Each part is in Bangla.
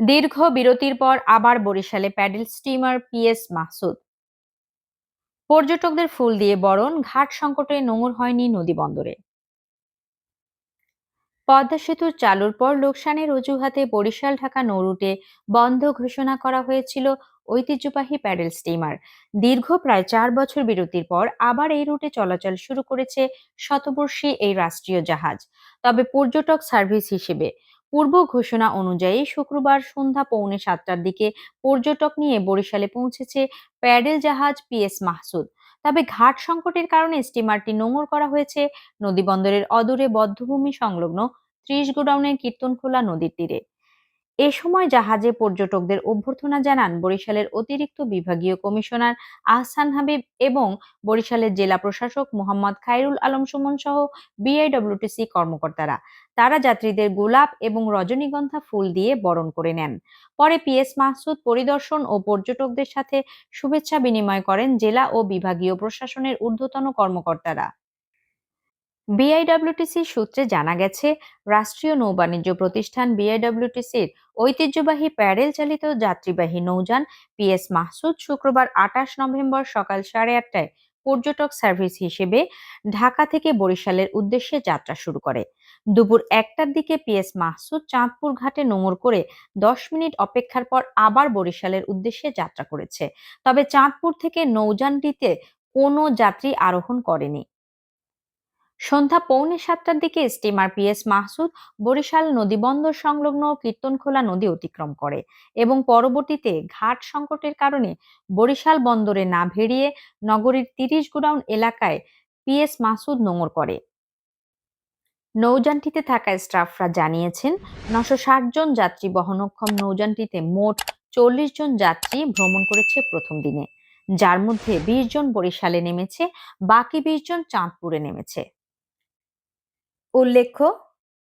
দীর্ঘ বিরতির পর আবার বরিশালে প্যাডেল স্টিমার পিএস মাহসুদ। পর্যটকদের ফুল দিয়ে বরণ, ঘাট সংকটে নোংর হয়নি নদী বন্দরে। পদ্মা সেতুর চালুর পর লোকসানের অজুহাতে বরিশাল, ঢাকা নৌরুটে বন্ধ ঘোষণা করা হয়েছিল ঐতিহ্যবাহী প্যাডেল স্টিমার। দীর্ঘ প্রায় চার বছর বিরতির পর আবার এই রুটে চলাচল শুরু করেছে শতবর্ষী এই রাষ্ট্রীয় জাহাজ। তবে পর্যটক সার্ভিস হিসেবে পূর্ব ঘোষণা অনুযায়ী শুক্রবার সন্ধ্যা পৌনে সাতটার দিকে পর্যটক নিয়ে বরিশালে পৌঁছেছে প্যাডেল জাহাজ পিএস মাহসুদ। তবে ঘাট সংকটের কারণে স্টিমারটি নোঙর করা হয়েছে। নদীবন্দরের অদূরে বদ্ধভূমি সংলগ্ন ত্রিশ গোডাউনের কীর্তনখোলা নদীর তীরে। এ সময় জাহাজে পর্যটকদের অভ্যর্থনা জানান বরিশালের অতিরিক্ত বিভাগীয় কমিশনার আহসান হাবিব এবং বরিশালের জেলা প্রশাসক মোহাম্মদ খায়রুল আলম সুমন সহ বিআইডব্লিউটিসি কর্মকর্তারা। তারা যাত্রীদের গোলাপ এবং রজনীগন্ধা ফুল দিয়ে বরণ করে নেন। পরে পিএস মাহসুদ পরিদর্শন ও পর্যটকদের সাথে শুভেচ্ছা বিনিময় করেন জেলা ও বিভাগীয় প্রশাসনের ঊর্ধ্বতন কর্মকর্তারা। বিআইডব্লিউটিসি সূত্রে জানা গেছে, রাষ্ট্রীয় নৌবাণিজ্য প্রতিষ্ঠান বিআইডব্লিউটিসির ঐতিহ্যবাহী প্যাডেল চালিত যাত্রীবাহী নৌযান পিএস মাহসুদ শুক্রবার আঠাশ নভেম্বর সকাল সাড়ে আটটায় পর্যটক সার্ভিস হিসেবে ঢাকা থেকে বরিশালের উদ্দেশ্যে যাত্রা শুরু করে। দুপুর একটার দিকে পিএস মাহসুদ চাঁদপুর ঘাটে নোঙর করে দশ মিনিট অপেক্ষার পর আবার বরিশালের উদ্দেশ্যে যাত্রা করেছে। তবে চাঁদপুর থেকে নৌযানটিতে কোনো যাত্রী আরোহণ করেনি। সন্ধ্যা পৌনে সাতটার দিকে স্টিমার পিএস মাহসুদ বরিশাল নদীবন্দর সংলগ্ন কীর্তনখোলা নদী অতিক্রম করে এবং পরবর্তীতে ঘাট সংকটের কারণে বরিশাল বন্দরে না ভেড়িয়ে নগরীর তিরিশ গোডাউন এলাকায় পিএস মাসুদ নোঙর করে। নৌযানটিতে থাকা স্টাফরা জানিয়েছেন, নশো জন যাত্রী বহনক্ষম নৌযানটিতে মোট চল্লিশ জন যাত্রী ভ্রমণ করেছে প্রথম দিনে। যার মধ্যে বিশ জন বরিশালে নেমেছে, বাকি বিশ জন চাঁদপুরে নেমেছে। উল্লেখ্য,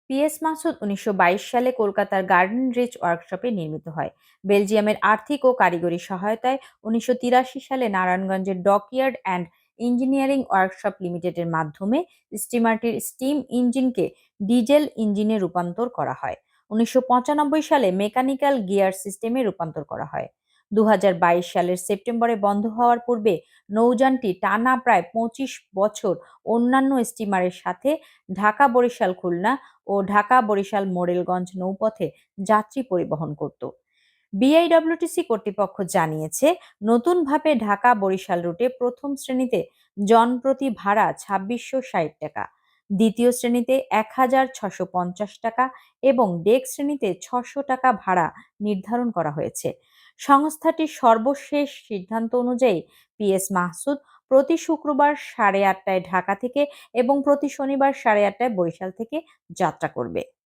পিএস মাসুদ উনিশশো বাইশ সালে কলকাতার গার্ডেন রিচ ওয়ার্কশপে নির্মিত হয়। বেলজিয়ামের আর্থিক ও কারিগরি সহায়তায় উনিশশো তিরাশি সালে নারায়ণগঞ্জের ডকইয়ার্ড অ্যান্ড ইঞ্জিনিয়ারিং ওয়ার্কশপ লিমিটেডের মাধ্যমে স্টিমারটির স্টিম ইঞ্জিনকে ডিজেল ইঞ্জিনে রূপান্তর করা হয়। উনিশশো পঁচানব্বই সালে মেকানিক্যাল গিয়ার সিস্টেমে রূপান্তর করা হয়। দু হাজার বাইশ সালের সেপ্টেম্বরে বন্ধ হওয়ার পূর্বে নৌযানটি টানা প্রায় পঁচিশ বছর অন্যান্য স্টিমারের সাথে ঢাকা বরিশাল খুলনা ও ঢাকা বরিশাল মোরেলগঞ্জ নৌপথে যাত্রী পরিবহন করত। বিআইডব্লিউটিসি কর্তৃপক্ষ জানিয়েছে, নতুনভাবে ঢাকা বরিশাল রুটে প্রথম শ্রেণীতে জনপ্রতি ভাড়া ছাব্বিশশো ষাট টাকা। দ্বিতীয় শ্রেণীতে এক হাজার ছশো পঞ্চাশ টাকা এবং ডেক শ্রেণীতে ছশো টাকা ভাড়া নির্ধারণ করা হয়েছে। সংস্থাটির সর্বশেষ সিদ্ধান্ত অনুযায়ী পিএস মাহসুদ প্রতি শুক্রবার সাড়ে আটটায় ঢাকা থেকে এবং প্রতি শনিবার সাড়ে আটটায় বরিশাল থেকে যাত্রা করবে।